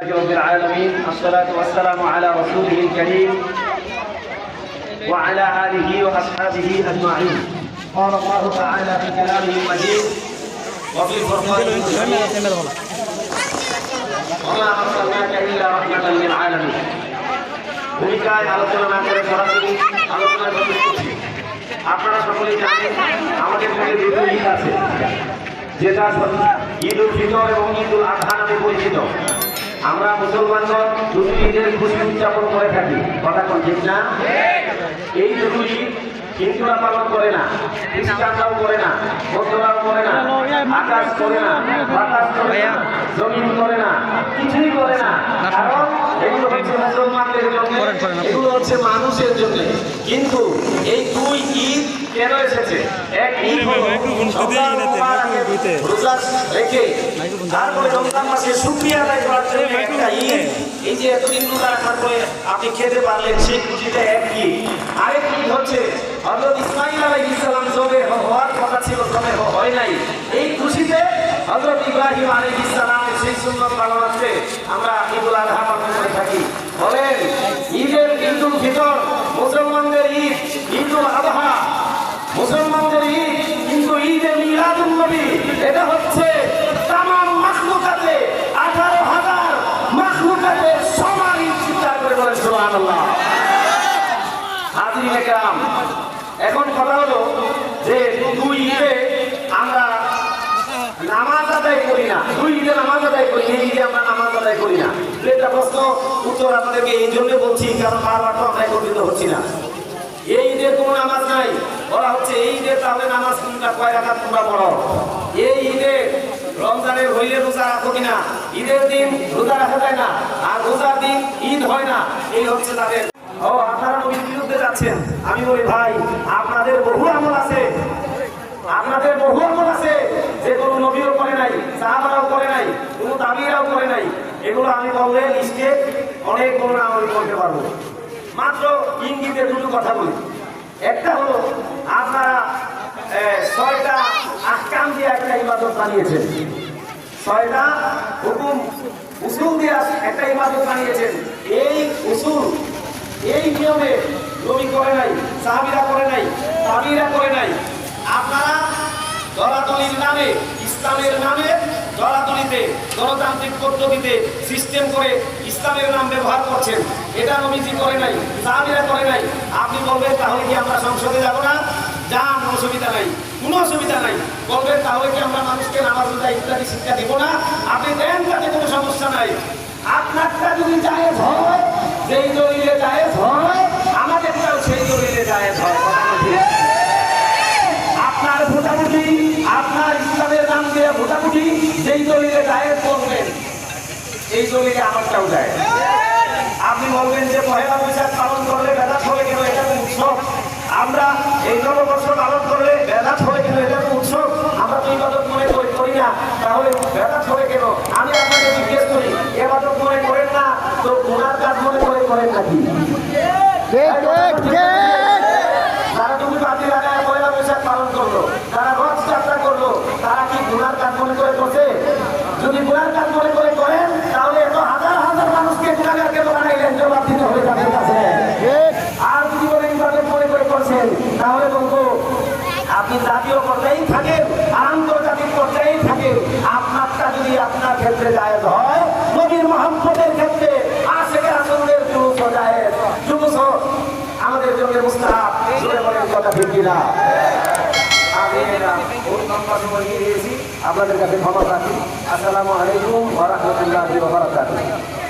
رب العالمين الصلاة والسلام على رسوله الكريم وعلى آله وأصحابه أجمعين قال الله تعالى في كلامه المجيد وفي الفرقان المجيد وما أرسلناك إلا رحمة للعالمين ভূমিকায় আলোচনা না করে সরাসরি আলোচনা করতে করছি আপনারা সকলেই জানেন আমাদের মধ্যে দুটো ঈদ আছে যেটা ঈদ উল ফিতর এবং ঈদ উল আজহা নামে পরিচিত আমরা মুসলমানগণ দুটো ঈদের খুশি উদযাপন করে থাকি। কথা কোন ঠিক না? এই দুটো হিন্দুরা পালন করে না খ্রিস্টানরাও করে না বৌদ্ধরাও আকাশ করে না বাতাস করে না জমিন করে না কিছুই করে না। কারণ এগুলো হচ্ছে মুসলমানদের জন্য এগুলো হচ্ছে মানুষের জন্য। কিন্তু এই দুই ঈদ কেন এসেছে? এক ঈদ হলো রোজা রেখে তারপরে রমজান মাসে শুকরিয়া আদায় করার জন্য একটা ঈদ। এই যে এতদিন রোজা রাখার পরে আপনি খেতে পারলেন সেই খুশিটা এক ঈদ। আরেক ঈদ হচ্ছে হযরত ইসমাইল আলাইহিস সালাম জবে হওয়ার কথা ছিল জবে হয় নাই। ইব্রাহিম আলাইহিস সালামের সেই সুন্নত পালনার্থে আমরা ঈদুল আযহা পালন করে থাকি। বলেন, ঈদের ঈদুল ফিতর মুসলমানদের ঈদ, ঈদুল আযহা মুসলমানদের ঈদ কিন্তু ঈদে মিলাদুন নবী। এটা হচ্ছে তামাম মাখলুকাতে আঠারো হাজার মাখলুকাতে সমান ঈদ চিন্তা করে বলেন হাজিরিনে কেরাম এখন কথা হলো যে দুই ঈদে আমরা নামাজ আদায় করি না। দুই ঈদে নামাজ আদায় করি, এই ঈদে আমরা নামাজ আদায় করি না। এটা প্রশ্ন, উত্তর আপনাদেরকে এই জন্য বলছি, কারণ বারবার তো আমরা একত্রিত হচ্ছি না। এই ঈদের কোনো নামাজ নাই। বলা হচ্ছে, এই ঈদের তাহলে নামাজ কোনটা, কয় রাখাত তোমরা পড়ো? এই ঈদে রমজানের হইলে রোজা রাখো কিনা? ঈদের দিন রোজা রাখা যায় না, আর রোজার দিন ঈদ হয় না। এই হচ্ছে তাদের। ও, আপনারা নবীর বিরুদ্ধে যাচ্ছেন। আমি বলি, ভাই, আপনাদের বহু আমল আছে আপনাদের বহু আমল আছে যেগুলো নবীও করে নাই সাহাবারাও করে নাই কোনো তাবিরাও করে নাই এগুলো আমি বললে লিস্টে অনেকগুলো নাম আমি বলতে পারব। মাত্র ইঙ্গিতে দুটো কথা বলি। একটা হলো, আপনারা ছয়টা আহকাম দিয়ে একটা ইবাদত বানিয়েছেন। ছয়টা হুকুম, উসুল দিয়ে একটা ইবাদত বানিয়েছেন। এই উসুল, এই নিয়মে নবী করে নাই, সাহাবিরা করে নাই, তাবিরা করে নাই। আপনারা দলাদলির নামে, ইসলামের নামে দলাদলিতে গণতান্ত্রিক পদ্ধতিতে সিস্টেম করে ইসলামের নাম ব্যবহার করছেন। এটা নবীজি করে নাই, সাহাবিরা করে নাই। আপনি বলবেন, তাহলে কি আমরা সংসদে যাব না? যান অসুবিধা নাই। কোনো অসুবিধা নাই। বলবেন, তাহলে কি আমরা মানুষকে নামাজ রোজা ইত্যাদি শিক্ষা দিব না? আপনি দেন, তাতে কোনো সমস্যা নাই। আপনারটা যদি জায়েজ হয়, যেই দলিলে জায়েজ হয়, আমাদেরটাও সেই দলিলে জায়েজ হয়। আপনার ভোটাভুটি, আপনার ইসলামের নাম দিয়ে ভোটাভুটি যেই দলিলে দায়ের করবেন এই দলিলে আমারটাও দায়ের আপনি বলবেন যে মহিলা বৈশাখ পালন করলে বেদাত হবে কেন এটা তো উৎসব আমরা এই নববর্ষ পালন করলে বেদাত হবে কেন এটা তো উৎসব আমরা তো ইবাদত মনে করি করি না তাহলে বেদাত হবে কেন আমি আপনাকে জিজ্ঞেস করি এবাদত মনে করেন না তো গুনার কাজ মনে করে করেন নাকি তারা তুমি বাতি লাগায় পয়লা বৈশাখ পালন করল তারা রথ যাত্রা করল তারা কি গুনার কাজ মনে করে করছে যদি গুনার কাজ মনে করে করেন তাহলে এত হাজার হাজার মানুষকে গুণাগার কেন বানাইলেন জবাব দিতে হবে তাদের কাছে আর যদি বলে ইবাদত মনে করে করছেন তাহলে বলব আপনি জাতীয় পর্যায়েই থাকেন, আন্তর্জাতিক পর্যায়েই থাকেন। আপনারটা যদি আপনার ক্ষেত্রে জায়েজ হয়, নবীর মোহাম্মদের ক্ষেত্রে আমাদের আপনাদের কাছে ক্ষমা প্রার্থী। আসসালামু আলাইকুম ওয়া রাহমাতুল্লাহি ওয়া বারাকাতুহু।